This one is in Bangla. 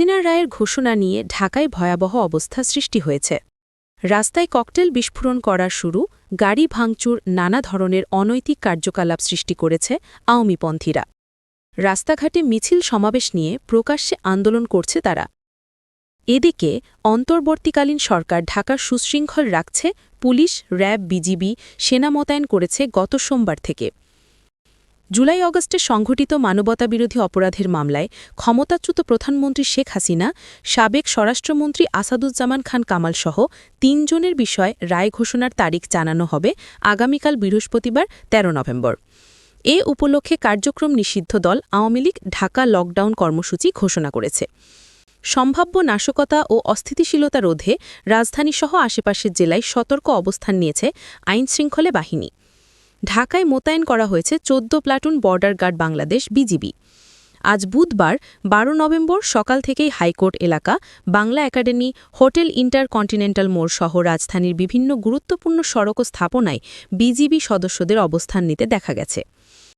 হাসিনার রায়ের ঘোষণা নিয়ে ঢাকায় ভয়াবহ অবস্থা সৃষ্টি হয়েছে। রাস্তায় ককটেল বিস্ফোরণ করা শুরু, গাড়ি ভাঙচুর, নানা ধরনের অনৈতিক কার্যকলাপ সৃষ্টি করেছে আওয়ামীপন্থীরা। রাস্তাঘাটে মিছিল সমাবেশ নিয়ে প্রকাশ্যে আন্দোলন করছে তারা। এদিকে, অন্তর্বর্তীকালীন সরকার ঢাকার সুশৃঙ্খল রাখছে, পুলিশ, র্যাব, বিজিবি, সেনা মোতায়েন করেছে গত সোমবার থেকে। জুলাই অগস্টে সংঘটিত মানবতাবিরোধী অপরাধের মামলায় ক্ষমতাচ্যুত প্রধানমন্ত্রী শেখ হাসিনা, সাবেক স্বরাষ্ট্রমন্ত্রী আসাদুজ্জামান খান কামালসহ তিনজনের বিষয়ে রায় ঘোষণার তারিখ জানানো হবে আগামীকাল বৃহস্পতিবার ১৩ নভেম্বর। এ উপলক্ষে কার্যক্রম নিষিদ্ধ দল আওয়ামী লীগ ঢাকা লকডাউন কর্মসূচি ঘোষণা করেছে। সম্ভাব্য নাশকতা ও অস্থিতিশীলতা রোধে রাজধানীসহ আশেপাশের জেলায় সতর্ক অবস্থান নিয়েছে আইনশৃঙ্খলে বাহিনী। ঢাকায় মোতায়েন করা হয়েছে চোদ্দ platoon border guard Bangladesh BGB. আজ বুধবার ১২ নভেম্বর সকাল থেকেই হাইকোর্ট এলাকা, বাংলা একাডেমি, হোটেল ইন্টারকন্টিনেন্টাল মোড় সহ রাজধানীর বিভিন্ন গুরুত্বপূর্ণ সড়ক স্থাপনায় বিজিবি সদস্যদের অবস্থান নিতে দেখা গেছে।